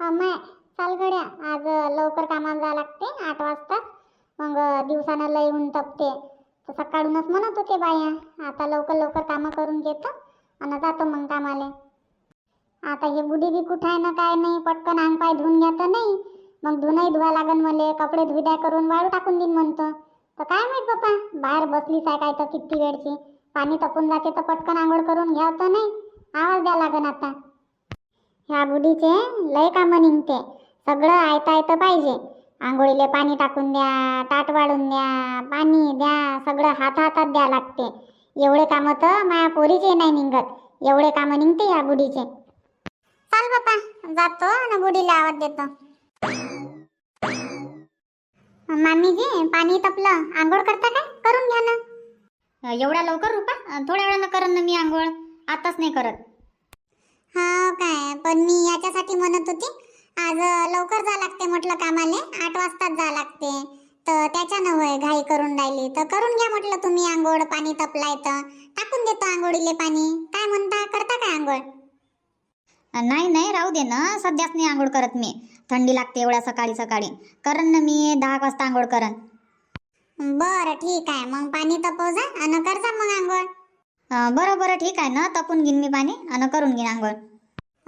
अमाय चाल गड्या आज लवकर कामाला जावं लागते आठ वाजता. मग दिवसानं लय ऊन तपते. तर सकाळूनच म्हणत होते बाया आता लवकर लवकर कामं करून घेतो आणि जातो मग कामाले. आता हे बुडी बी कुठं आहे ना काय नाही पटकन अंग पाय धुवून घ्या तर नाही. मग धुणंही धुवा लागन मले कपडे धुद्या करून वाळू टाकून देईन म्हणतो. तर काय माहीत बापा बाहेर बसलीच आहे काय तर किती वेळची. पाणी तपून जाते तर पटकन आंघोळ करून घ्याव तर नाही. आवाज द्या लागन आता. ह्या बुडीचे लय कामं निघते. सगळं आयतं आयतं पाहिजे. आंघोळीले पाणी टाकून द्या ताट वाढून द्या पाणी द्या सगळं हात हातात द्या लागते. एवढे कामं तर माया पोरीचे नाही निघत. एवढे कामं निघते या बुडीचे चाल बापा जातो आणि बुडीला आवाज देतो. मामीजी पाणी तपलं. आंघोळ करता काय? करून घ्या ना. एवढ्या लवकर रुपा? थोड्या वेळानं करन ना मी आंघोळ. आताच नाही करत. हा काय? पण मी याच्यासाठी म्हणत होती आज लवकर जा लागते म्हटलं कामाले आठ वाजताच जा लागते. तर त्याच्यानं होय घाई करून राहिली. तर करून घ्या म्हटलं तुम्ही आंघोळ पाणी तपलाय तर. टाकून देतो आंघोळीले पाणी. काय म्हणता करता काय आंघोळ? नाही नाही राहू दे ना. सध्याच नाही आंघोळ करत मी. थंडी लागते एवढ्या सकाळी सकाळी. करन ना मी दहा वाजता आंघोळ करन बरं ठीक आहे. मग पाणी तपव जा आणि कर जा मग आंघोळ. बरं बरं ठीक आहे. ना तपून घेईन मी पाणी आणि करून घेईन आंघोळ.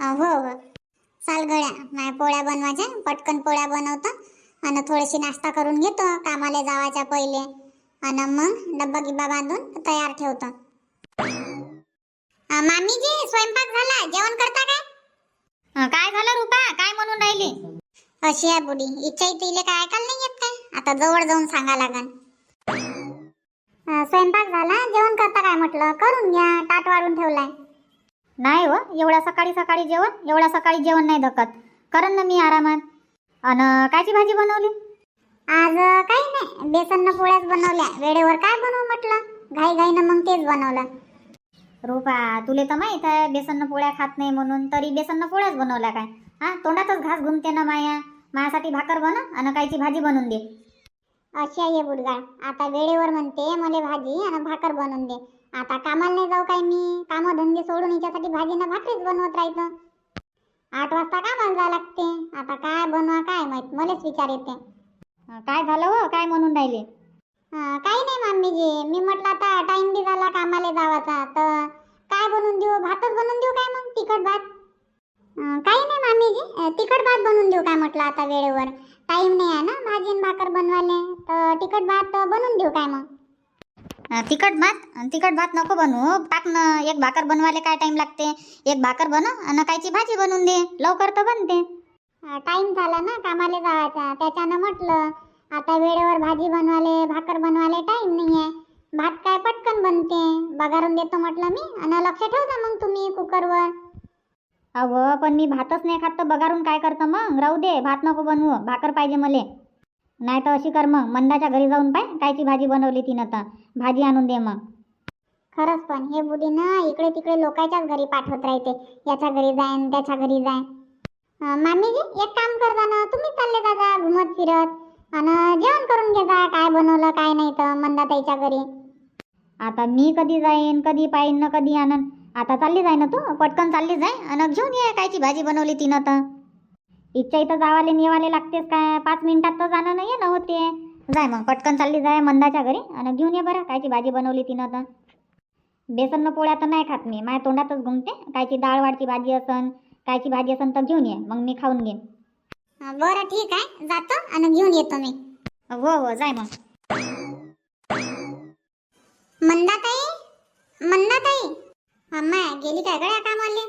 हो हो. चाल गड्या माझ्या पोळ्या बनवायच्या पटकन पोळ्या बनवतो. आणि थोडीशी नाश्ता करून घेतो कामाला जावायच्या पहिले. आणि मग डब्बा गिब्बा बांधून तयार ठेवतो. मामीजी स्वयंपाक झाला. जेवण करता काय? काय झालं रुपा? काय म्हणून राहिली? अशी आहे बुडी. इच्छा तिले काय ऐकायला नाही येत काय? आता जवळ जाऊन सांगा लागन. स्वयंपाक झाला जेवण करता काय म्हटलं? करून घ्या ताट वाढून ठेवलाय. नाही हो एवढ्या सकाळी सकाळी जेवण एवढ्या सकाळी जेवण नाही धकत करन ना मी आरामात. अन कायची भाजी बनवली? आज काही नाही. बेसननं पोळ्याच बनवल्या. वेळेवर काय बनवू म्हटलं? घाई घाईनं मग तेच बनवलं. रुपा तुले तर माहीत आहे बेसननं पोळ्या खात नाही म्हणून तरी बेसननं पोळ्याच बनवल्या काय? हा तोंडातच घास घुमते ना माया. मायासाठी भाकर बनव आणि कायची भाजी बनवून दे. अशी आहे बुडगाळ आता वेळेवर म्हणते मला भाजी आणि भाकर बनवून दे. आता कामाला नाही जाऊ काय मी? कामं धंदे सोडून हिच्यासाठी भाजी ना भाकरीच बनवत राहायचं. आठ वाजता कामाला जावं लागते. आता काय बनवा काय माहीत? मलाच विचार येते. काय झालं हो? काय म्हणून राहिले? काही नाही मामीजी. मी म्हटलं आता टाइम बी झाला कामाला जावाचा. तर काय बनवून देऊ? भातच बनवून देऊ काय मग? तिखट भात? काही नाही मामीजी. तिखट भात बनवून देऊ काय म्हटलं आता वेळेवर? टाइम नाही आहे ना? भाजी आणि भाकर बनवायला. तर तिखट भात बनवून देऊ काय मग? तिखट भात? तिखट भात नको बनवू. टाक ना एक भाकर बनवायला काय टाइम लागते? एक भाकर बनव आणि कायची भाजी बनवून दे. लवकर तर बनते. टाइम झाला ना कामाला जायचा त्याच्यानं म्हटलं आता वेळेवर भाजी बनवाले भाकर बनवाले टाइम नाही आहे. भात काय पटकन बनते? बघारून देतो म्हटलं मी. आणि लक्ष ठेवता मग तुम्ही कुकरवर. अव पण मी भातच नाही खात तर बघारून काय करतं मग? राहू दे भात नको बनवू भाकर पाहिजे मले. नाही तर अशी कर मग मंदाच्या घरी जाऊन पाय कायची भाजी बनवली तिनं तर. भाजी आणून दे मग. खरंच पण हे बुडी ना इकडे तिकडे लोकांच्याच घरी पाठवत राहते. याच्या घरी जाय त्याच्या घरी जाय. मामीजी एक काम कर ना तुम्ही चालले जा जा घुमत फिरत. आणि जेवण करून घे जा काय बनवलं काय नाही तर मंदाताईच्या घरी. आता मी कधी जाईन कधी पाहिन ना कधी आणन. आता चालली जाय ना तू? पटकन चालली जाय आणि घेऊन ये कायची भाजी बनवली तिनं तर. इच्छा इथं जावाले नेवाले लागतेच काय? पाच मिनिटात तर जाणं नाही ना होते. जाय मग पटकन चालली जाय मंदाच्या घरी. आणि घेऊन ये बरं कायची भाजी बनवली तिनं तर. बेसन पोळ्या तर नाही खात मी. माझ्या तोंडातच घुमते कायची डाळ वाडची भाजी असन कायची भाजी असन तर घेऊन ये. मग मी खाऊन घेईन. बरं ठीक आहे. जातो. आणि घेऊन येतो मी. हो हो जाय मग. गेली काय गड्या कामाले?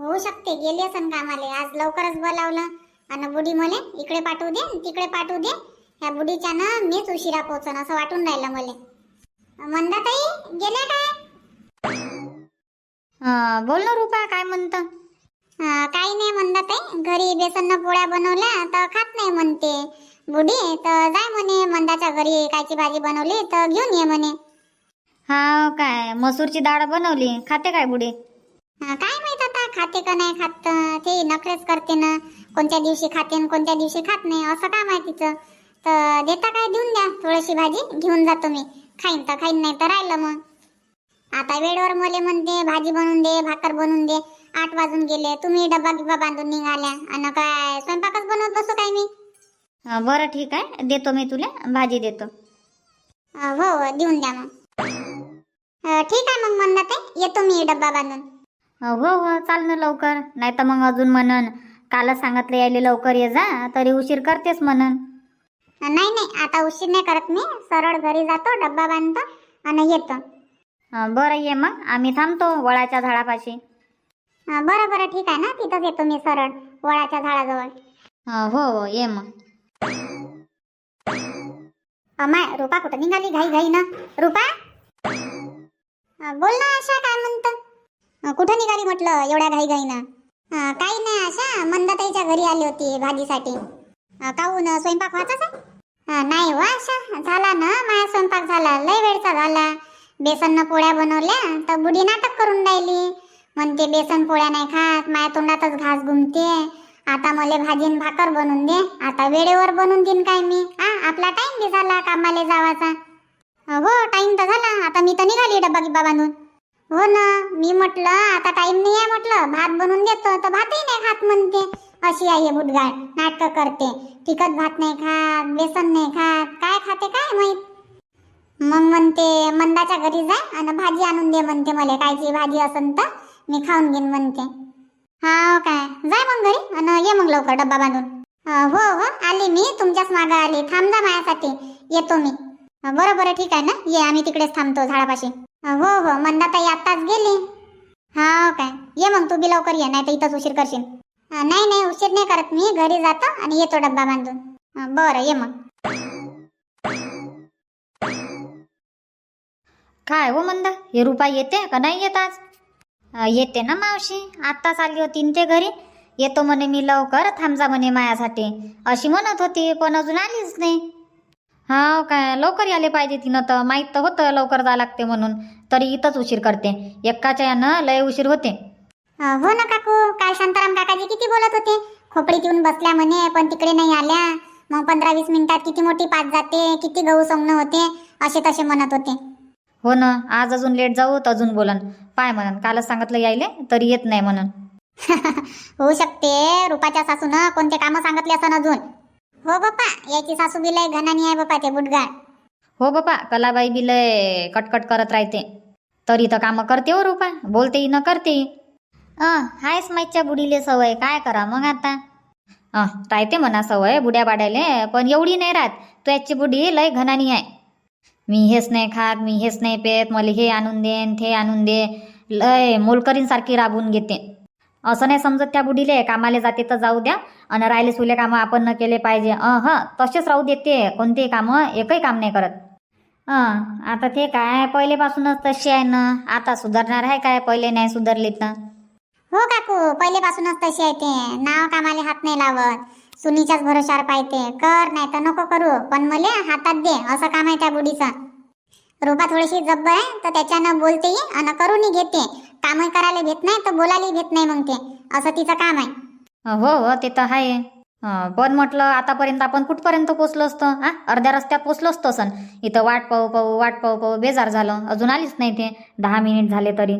होऊ शकते गेली असन कामाले. आज लवकरच बोलावलं आणि बुडी मले इकडे पाठवू दे तिकडे पाठवू दे. ह्या बुडीच्या ना मीच उशिरा पोहोचन असं वाटून राहिलं मले. मंदाताई गेल्या काय? बोल ना रुपा काय म्हणतं? काही नाही मंदाताई घरी बेसन पोळ्या बनवल्या तर खात नाही म्हणते. बुडी तर जाय म्हणे मंदाच्या घरी कायची भाजी बनवली तर घेऊन ये म्हणे. हा काय मसूरची डाळ बनवली खाते काय बुडी? हा, काय माहीत आता खाते का नाही खात तर ते नखरेच करते ना. कोणत्या दिवशी खाते न कोणत्या दिवशी खात नाही असं काम आहे तिचं तर देता काय देऊन द्या थोडीशी भाजी घेऊन जातो मी खाईन तर खाईन नाही तर राहिलं मग. आता वेळेवर मले म्हणते भाजी बनवून दे भाकर बनवून दे. आठ वाजून गेले तुम्ही डब्बा गिब्बा बांधून निघाल्या. आणि काय स्वयंपाकच बनवत बसू काय मी? अं, बरं ठीक आहे देतो मी तुला भाजी देतो. अं, हो हो देऊन द्या मग. ठीक आहे मग म्हणत आहे येतो मी डब्बा बांधून. हो हो चाल ना लवकर. नाही तर मग अजून म्हणन. कालच सांगितलं यायले लवकर ये जा तरी उशीर करतेस म्हणन. नाही नाही आता उशीर नाही करत मी. सरळ घरी जातो डब्बा बांधतो आणि येतो. बरं ये मग. आम्ही थांबतो वळाच्या झाडापाशी. बरं बरं ठीक आहे ना. तिथंच येतो मी सरळ वळाच्या झाडाजवळ. हो हो ये मग. अमाय रुपा कुठं निघाली? घाई घाई ना. रुपा? बोल ना आशा काय म्हणतं? कुठं निघाली म्हटलं एवढ्या घाई घाईनं काही नाही आशा मंदाताईच्या घरी आली होती भाजीसाठी. काहून स्वयंपाक व्हायचा नाही हो आशा झाला ना माझा स्वयंपाक झाला. लय वेळचा झाला. बेसननं पोळ्या बनवल्या तर बुडी नाटक करून राहिली. म्हणते बेसन पोळ्या नाही खात माझ्या तोंडातच घास घुमते. आता मला भाजीन भाकर बनवून दे. आता वेळेवर बनवून देईन काय मी. हा आपला टाइम बी झाला कामाला जावाचा. हो टाइम तर झाला. आता मी तर निघाली डब्बा गिब्बा बांधून. हो ना मी म्हटलं आता टाइम नाही आहे म्हटलं भात बनवून देतो. तर भातही नाही खात म्हणते. अशी आहे बुडगाळ नाटकं करते. तिखट भात नाही खात बेसन नाही खात. काय खाते काय माहीत? मग म्हणते मंदाच्या घरी जा आणि भाजी आणून दे म्हणते मला. कायची भाजी असन तर मी खाऊन घेईन म्हणते. हा हो काय जाय मग घरी आणि ये मग लवकर डब्बा बांधून. हो हो आली मी. तुमच्याच मागं आली. थांब माझ्यासाठी. येतो मी. बरं बरं ठीक आहे ना? ये आम्ही तिकडेच थांबतो झाडापाशी. हो हो मंदाताई आत्ताच गेली. हा हो काय? ये मग तू बी लवकर ये नाही तर इथंच उशीर करशील. नाही नाही उशीर नाही करत मी. घरी जातो आणि येतो डब्बा बांधून. बरं ये मग. काय हो मंदा? हे रुपा येते का? नाही येत आज? येते ना मावशी. आत्ताच आली होती ते घरी. येतो म्हणे मी लवकर. थांबजा म्हणे मायासाठी. अशी म्हणत होती पण अजून आलीच नाही. हा काय लवकर यायला पाहिजे तिनं तर. माहीत तर होतं लवकर जा लागते म्हणून. तरी इथंच उशीर करते. एकाच्या यानं लय उशीर होते. अं, हो ना काकू. काल शांताराम काकाजी किती बोलत होते? खोपडीत येऊन बसल्या म्हणे पण तिकडे नाही आल्या. मग पंधरा वीस मिनिटात किती मोठी पाच जाते किती गहू सोंगणं होते असे तसे म्हणत होते. हो ना आज अजून लेट जाऊ तर अजून बोलन. पाय म्हणन कालच सांगितलं यायले तरी येत नाही म्हणून. होऊ शकते. रुपाच्या सासूनं कोणते कामं सांगितले असं अजून? हो बापा याची सासू बी लय घनानी आहे बापा ते बुटगाड हो बापा कलाबाई बी लय कटकट करत राहते. तरी तर कामं करते हो रुपा बोलते न करते. अं हायच माईच्या बुडीले सवय काय करा मग आता? राहते म्हणा सवय बुड्या बाड्याले पण एवढी नाही राहत. तू याची बुडी लय घनानी आहे. मी हेच नाही खात मी हेच नाही पेत मला हे आणून देन ते आणून दे. लय मोलकरींसारखी राबून घेते. असं नाही समजत त्या बुडीले कामाले जाते तर जाऊ द्या. आणि राहिले सुले कामं आपण न केले पाहिजे. अं हं तसेच राहू देते कोणतेही कामं एकही काम नाही करत. हं आता ते काय पहिलेपासूनच तशी आहे ना? आता सुधारणार आहे काय पहिले नाही सुधारली तर हो काकू पहिलेपासूनच तशी आहे ते. नाव कामाले हात नाही लावत. सुनीच्याच भरोशावर पाहिजे कर नाही तर नको करू. पण मले हातात दे. असं काम आहे त्या बुडीचं रुपा थोडीशी जब्ब आहे तर त्याच्यानं बोलते आणि करूनही घेते. कामही करायला भेट नाही तर बोलायला भेट नाही मग ते. असं तिचं काम आहे. हो हो ते तर आहे. पण म्हटलं आतापर्यंत आपण कुठपर्यंत पोचलो असतो हा? अर्ध्या रस्त्यात पोचलो असतो सन इथं वाट पाहू पाहू वाट पाहू पाहू बेजार झालं. अजून आलीच नाही ते. दहा मिनिट झाले तरी.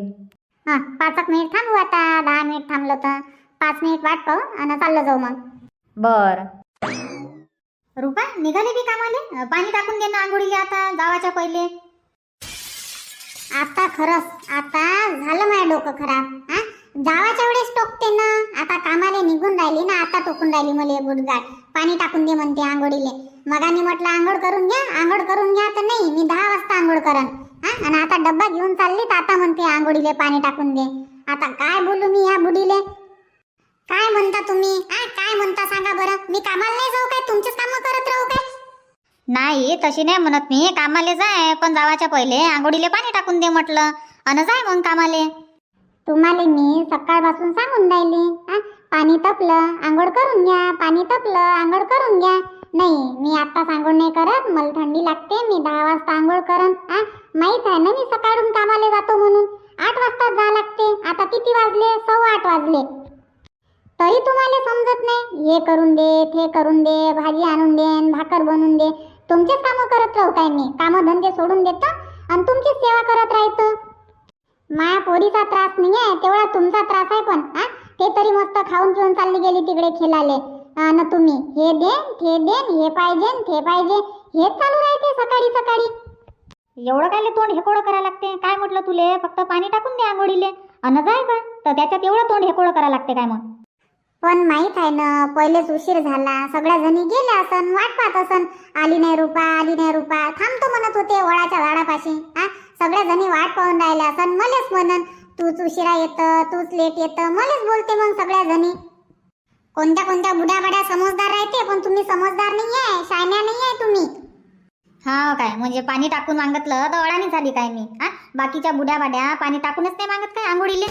हा पाच एक मिनिट थांबू आता. दहा मिनिट थांबलो तर. पाच मिनिट वाट पाहू आणि चाललो जाऊ मग. बर. रुपा निघाले बी कामाले? पाणी टाकून दे ना आंघोळीले आता जावाच्या पहिले. आता खरंच आता झालं माझं डोकं खराब हा? जावाच्या वेळेस टोकते ना. आता कामाले निघून राहिली ना आता टोकून राहिली मला गुडगाड पाणी टाकून दे म्हणते आंघोळीले. मगाने म्हटलं आंघोळ करून घ्या आंघोळ करून घ्या तर नाही मी दहा वाजता आंघोळ करन हा? आणि आता डब्बा घेऊन चालली तर आता म्हणते आंघोळीले पाणी टाकून दे. आता काय बोलू मी या बुडीले काय म्हणता तुम्ही? आ, काय म्हणता सांगा बरं. मी कामाला नाही जाऊ काय? तुमचेच कामं करत राहू काय? नाही तशी नाही म्हणत मी. कामाले जाय पण जावाच्या पहिले आंघोळीले पाणी टाकून दे म्हटलं. अन जाय मग कामाले. तुम्हाला मी सकाळपासून सांगून राहिली पाणी तपलं आंघोळ करून घ्या. पाणी तपलं आंघोळ करून घ्या. नाही मी आता आंघोळ नाही करत. मला थंडी लागते मी दहा वाजता आंघोळ करन आ? माहीत आहे ना मी सकाळून कामाला जातो म्हणून. आठ वाजता जा लागते. आता किती वाजले? सव्वा आठ वाजले. तरी तुम्हाला समजत नाही. हे करून दे ते करून दे भाजी आणून दे भाकर बनवून दे. तुमचेच कामं करत राहू काय मी. कामं धंदे सोडून देतो आणि तुमचीच सेवा करत राहतो. माया पोरीचा त्रास नाही आहे तेवढा तुमचा त्रास आहे पण हा? ते तरी मस्त खाऊन पिऊन चालली गेली तिकडे खेळाले ना तुम्ही हे दे ते दे हे पाहिजे हे ते पाहिजे. हेच चालू राहते सकाळी सकाळी. एवढं काय तोंड हेकोडं करायला लागते? काय म्हटलं तुले? फक्त पाणी टाकून दे आंघोळीले. अन जाय बा तर त्याच्यात एवढं तोंड हेकोडं करायला लागते काय मग? पण माहीत आहे ना पहिलेच उशीर झाला. सगळ्या जणी गेल्या असन वाट पाहत असन. आली नाही रुपा आली नाही रुपा. थांबतो म्हणत होते वळाच्या झाडापाशी. हा सगळ्या जणी वाट पाहून राहिल्या असन. मलेच म्हणन तूच उशिरा येत तूच लेट येत. मलेच बोलते मग सगळ्या जणी कोणत्या कोणत्या बुड्या बड्या समजदार राहते पण तुम्ही समजदार नाही आहे शायन्या नाही आहे तुम्ही. हा काय? म्हणजे पाणी टाकून मागतलं तर अडाणी झाली काय मी? हा? बाकीच्या बुड्या बाड्या पाणी टाकूनच नाही मागत काय? आंघोळीले?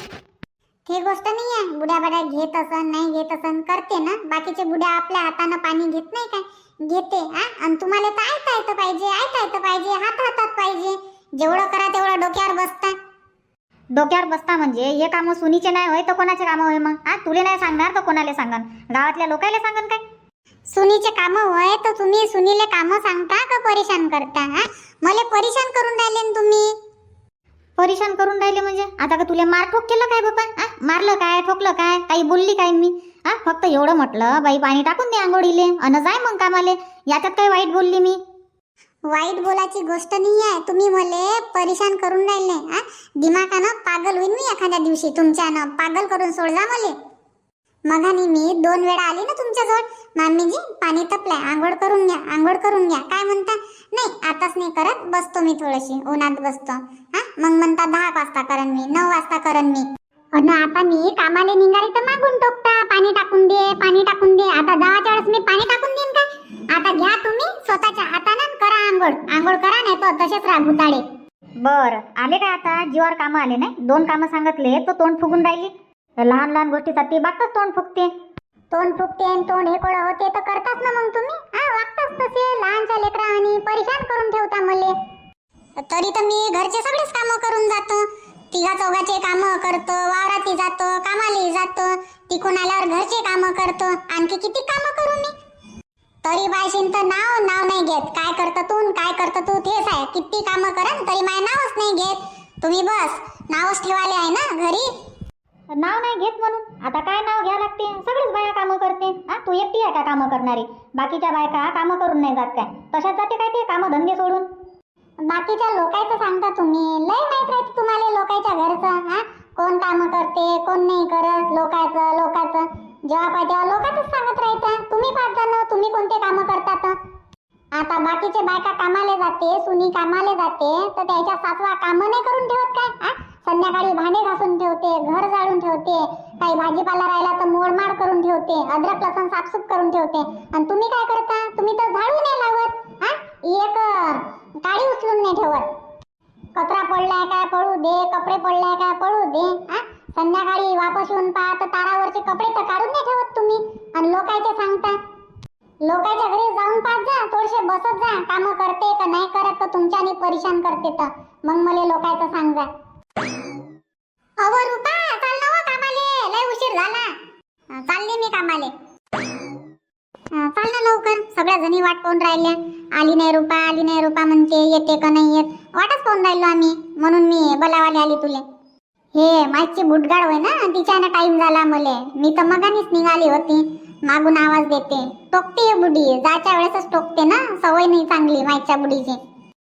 ती गोष्ट नाही आहे बुड्या बड्या घेत असन नाही घेत असन करते ना. बाकीचे बुड्या आपल्या हातानं पाणी घेत नाही काय? घेते हा? आणि तुम्हाला तर ऐकता येतं पाहिजे ऐकता येतं पाहिजे हात हातात पाहिजे. जेवढं करा तेवढं डोक्यावर बसता. डोक्यावर बसता म्हणजे हे कामं सुनीचे नाही होय तर कोणाचे कामं होय मग? हा? तुले नाही सांगणार तर कोणाला सांगन? गावातल्या लोकायला सांगन काय? सुनीचे काम होय तर तुम्ही सुनीले काम सांगता का परेशान करता हा? मला परेशान करून राहिले तुम्ही? परेशान करून राहिले म्हणजे? आता का तुला मार ठोक केलं काय बाबा? आ? मारलं काय? ठोकलं काय? काही बोलली काय मी? हा फक्त एवढं म्हटलं बाई पाणी टाकून दे आंघोळीले अन जाय मग कामाले. याच्यात काय वाईट बोलली मी? वाईट बोलायची गोष्ट नाही आहे तुम्ही मला परेशान करून राहिले हा दिमागानं पागल होईन मी एखाद्या दिवशी तुमच्यानं पागल करून सोडला मले. मगानी मी दोन वेळा आली ना तुमच्याजवळ? मामीजी पाणी तपलंय आंघोळ करून घ्या आंघोळ करून घ्या. काय म्हणता? नाही आताच नाही करत बसतो मी थोडीशी उन्हात बसतो. हा? मग म्हणता दहा वाजता करन मी नऊ वाजता करन मी. अन आता मी कामाला निघाली तर मागून टोकता पाणी टाकून दे पाणी टाकून दे. आता दहाच्या वेळेस मी पाणी टाकून देईन का? आता घ्या तुम्ही स्वतःच्या हातानं करा आंघोळ. आंघोळ करा नाही तर तसेच राहा भुताडे बर आले काय आता? जीवावर कामं आले नाही? दोन कामं सांगितले तो तोंड फुगून राहिली. लहान लहान गोष्टीसाठी बागच तोंड फुगते तोंड फुकते आणि तोंड हे कोडं होते तर करतात ना मग तुम्ही? हा वागताच तसे. लहानच्या लेकरा आणि परेशान करून ठेवता मले. तरी तर मी घरचे सगळेच कामं करून जातो. तिघा चौघाचे कामं करतो वावराती जातो कामाला जातो. तिकून आल्यावर घरचे कामं करतो. आणखी किती कामं करू मी? तरी बायशीन तर नाव नाव नाही घेत. काय करतं तू काय करतं तू? तेच आहे किती कामं करन तरी माय नावच नाही घेत. तुम्ही बस नावच ठेवाले आहे ना घरी? नाव नाही घेत म्हणून. आता काय नाव घ्या लागते? सगळीच बाया कामं करते. हा तू एकटी आहे का कामं करणारी? बाकीच्या बायका कामं करून नाही जात काय? तशाच जाते काय ते? कामं धंदे सोडून. बाकीच्या लोकांचं सांगता तुम्ही. लय माहीत राहते तुम्हाला लोकांच्या घरचं हा? कोण काम करते कोण नाही करत लोकायचं लोकाचं. जेव्हा पाहिजे तेव्हा लोकांचंच सांगत राहायचं तुम्ही पाच ना तुम्ही कोणते कामं करतात? आता बाकीचे बायका कामाला जाते सुनी कामाला जाते तर त्याच्या सासवा कामं नाही करून ठेवत काय? हा? संध्याकाळी भांडे घासून ठेवते घर जाळून ठेवते. काही भाजीपाला राहिला तर मोडमाड करून ठेवते अद्रक लसण साफसूफ करून ठेवते. आणि तुम्ही काय करता? तुम्ही तर झाडू नाही लावत हा? एक काळी उचलून नाही ठेवत. कचरा पडलाय काय पडू दे कपडे पडलाय काय पडू दे हा? संध्याकाळी वापस येऊन पहा तर तारावरचे कपडे तर काढून नाही ठेवत तुम्ही. आणि लोकांचे सांगता लोकांच्या घरी जाऊन पाहत जा थोडेसे बसत जा कामं करते का नाही करत तर तुमच्याने परेशान करते तर. मग मला लोकांचं सांगा अहो रुपा चाल ना हो कामाले. लय उशीर झाला. अं, चालली मी कामाले. अं, चाल ना लवकर. सगळ्या जणी वाट पाहून राहिल्या. आली नाही रुपा आली नाही रुपा म्हणते येते का नाही येत. वाटच पाहून राहिलो आम्ही. म्हणून मी बोलावाले आली तुले. हे मागची बुटगाड होय ना? तिच्यानं टाइम झाला मले. मी तर मगानीच निघाली होती. मागून आवाज देते. टोकते ही बुडी. जायच्या वेळेसच टोकते ना? सवय नाही चांगली माईच्या बुडीची.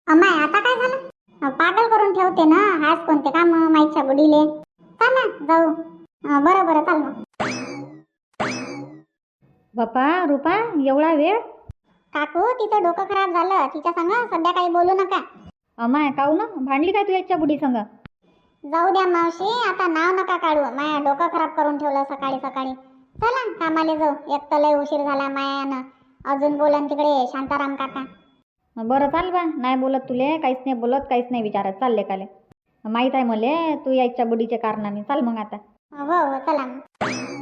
अमाय आता काय झालं? अं, पागल करून ठेवते ना? आज कोणते काम माईच्या बुडीले? चाल ना जाऊ. अं, बरं बरं चाल मग बापा रुपा एवढा वेळ? काकू तिचं डोकं खराब झालं. तिच्या संग सध्या काही बोलू नका. अमाय काऊ ना भांडली काय तू याच्या बुडी संग? जाऊ द्या मावशी आता नाव नका काढू. माया डोकं खराब करून ठेवलं सकाळी सकाळी. चला कामाला जाऊ. एक तर लय उशीर झाला मायानं. अजून बोलन तिकडे शांताराम काका. बरं चाल बा. नाही बोलत तुले काहीच नाही बोलत काहीच नाही विचारत. चालले काले. माहीत आहे मले तू यायच्या बुडीच्या कारणाने. चाल मग आता. हो हो चला मग.